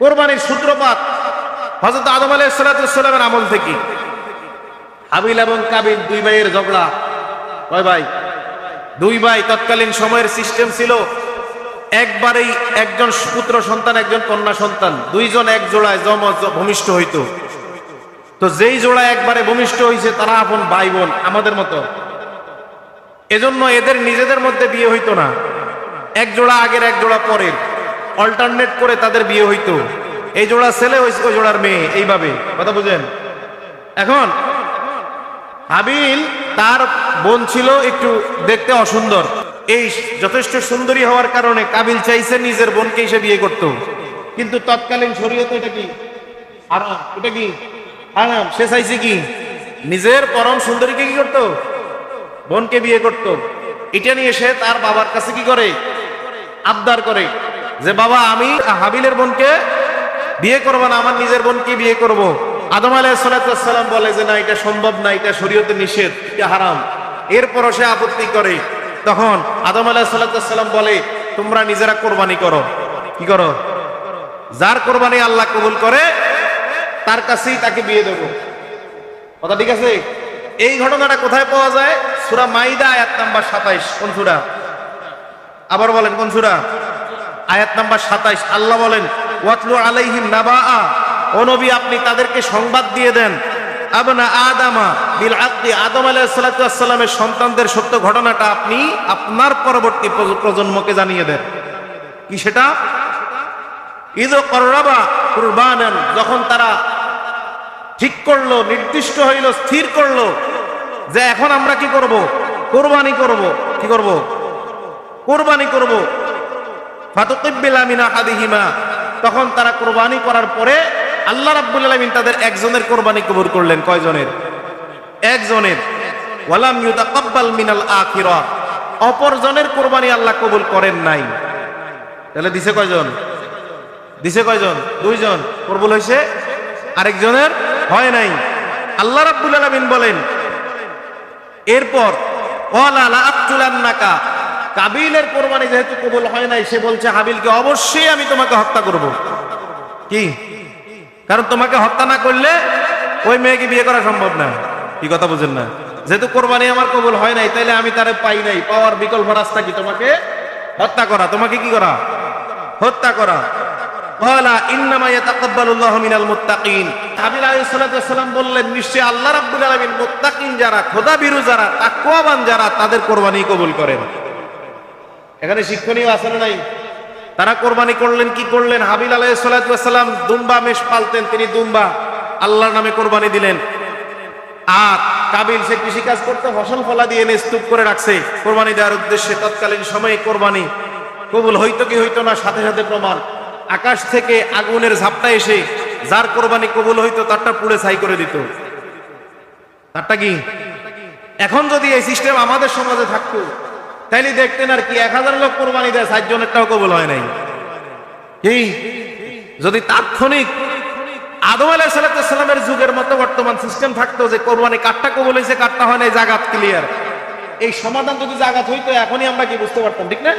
কোরবানির সূত্রপাত হজরত আদম আলাইসালামের আমল থেকে। হাবিল এবং কাবিল দুই ভাইয়ের ঝগড়া। কয় ভাই? দুই ভাই তৎকালীন সময়ের সিস্টেম ছিল, একবারেই একজন পুত্র সন্তান, একজন কন্যা সন্তান, দুইজন এক জোড়ায় জম ভূমিষ্ঠ হইত। তো যেই জোড়া একবারে ভূমিষ্ঠ হয়েছে তারা আপন ভাই বোন, আমাদের মতো। এজন্য এদের নিজেদের মধ্যে বিয়ে হইতো না। এক জোড়া আগের, এক জোড়া পরের। অল্টারনেট করে তাদের বিয়ে হইতো। এই জোড়া ছেলে ওই জোড়ার মেয়ে, এইভাবে। কথা বুঝেন? এখন, হাবিল, তার বোন ছিল একটু দেখতে অসুন্দর। এই যথেষ্ট সুন্দরী হওয়ার কারণে কাবিল চাইছে নিজের বোনকে সে বিয়ে করত। কিন্তু তৎকালীন শরীয়তে এটা কি? আরাম এটা কি? আরাম সে চাইছে কি? নিজের পরম সুন্দরীকে কি করতো? বোনকে বিয়ে করত। এটা নিয়ে সে তার বাবার কাছে কি করে? আবদার করে। যে বাবা, আমি হাবিলের বোনকে বিয়ে করব না, আমার নিজের বোনকে বিয়ে করব। আদম আলাইসালাম বলে যে, না, এটা সম্ভব না, এটা শরীয়তে নিষেধ, এটা হারাম। এরপরও সে আপত্তি করে। তখন আদম আলাইসালাম বলে, তোমরা নিজেরা কোরবানি করো। কি করো? যার কোরবানি আল্লাহ কবুল করে, তার কাছেই তাকে বিয়ে দেবো। কথা ঠিক আছে? এই ঘটনাটা কোথায় পাওয়া যায়? সুরা মাইদা, আয়াত নাম্বার সাতাইশ। কোন সুরা? আবার বলেন, কোন সুরা? আয়াত নাম্বার সাতাইশ, আল্লাহ বলেন, ওয়াতলু আলাইহিম নাবা ও নবী, আপনি তাদেরকে সংবাদ দিয়ে দেন। আবনা আদামা বিল আক্তি আদম আলাইহিসসালামের সন্তানদের সত্য ঘটনাটা আপনি আপনার পরবর্তী প্রজ- প্রজন্মকে জানিয়ে দেন। কি সেটা? ঈদ কররাবা কুরবানান যখন তারা ঠিক করল, নির্দিষ্ট হইল, স্থির করল, যে এখন আমরা কি করব? কোরবানি করব। কি করব? কোরবানি করব। তখন তারা কোরবানি করার পরে আল্লাহ রাব্বুল আলামিন তাদের একজনের কোরবানি কবুল করলেন। কয়জনের? একজনের। অপরজনের কোরবানি আল্লাহ কবুল করেন নাই। তাহলে দিছে কয়জন? দিছে কয়জন? দুইজন। কবুল হয়েছে আরেকজনের হয় নাই। আল্লাহ রাব্বুল আলামিন বলেন, এরপর ওয়ালা লা আক্তুলান্নাকা কাবিলের কোরবানি যেহেতু কবুল হয় নাই, সে বলছে, হাবিলকে অবশ্যই আমি তোমাকে হত্যা করব। কি? কারণ তোমাকে হত্যা না করলে ওই মেয়েকে বিয়ে করা সম্ভব না। কি কথা বুঝেন না? যেহেতু কোরবানি আমার কবুল হয় নাই, তাইলে আমি তারে পাই নাই। পাওয়ার বিকল্প রাস্তা কি তোমাকে হত্যা করা? তোমাকে কি করা? হত্যা করা। বললেন নিশ্চয় আল্লাহ রাব্বুল আলামিন মুত্তাকিন যারা, খোদাবিরু যারা, তাকওয়াবান যারা, তাদের কোরবানি কবুল করেন। এখানে শিক্ষণীয় আছে না নাই। তারা কোরবানি করলেন, কি করলেন? হাবিল ওয়াসসালাম দুম্বা মেষ পালতেন, তিনি দুম্বা আল্লাহর নামে কোরবানি দিলেন। আর কাবিল সে কৃষি কাজ করতে ফসল ফলা দিয়ে এনে স্তূপ করে রাখছে। কোরবানি দেওয়ার উদ্দেশ্যে তৎকালীন সময়ে কোরবানি কবুল হইতো কি হইতো না, সাথে সাথে প্রমাণ। আকাশ থেকে আগুনের ঝাপটা এসে যার কোরবানি কবুল হইতো, তারটা পুড়ে ছাই করে দিত। তারটা কি? এখন যদি এই সিস্টেম আমাদের সমাজে থাকতো তাইলে দেখতেন আর কি, এক হাজার লোক কোরবানি দেয় ষাট জনেরটাও কবল হয় নাই। কি? যদি তাৎক্ষণিক আদম আলাইসালামের যুগের মতো বর্তমান সিস্টেম থাকতো যে কোরবানি কাঠটা কবল হয়েছে, কাঠটা হয় নাই, জাগাত ক্লিয়ার এই সমাধান যদি জাগাত হইতো, এখনই আমরা কি বুঝতে পারতাম, ঠিক না?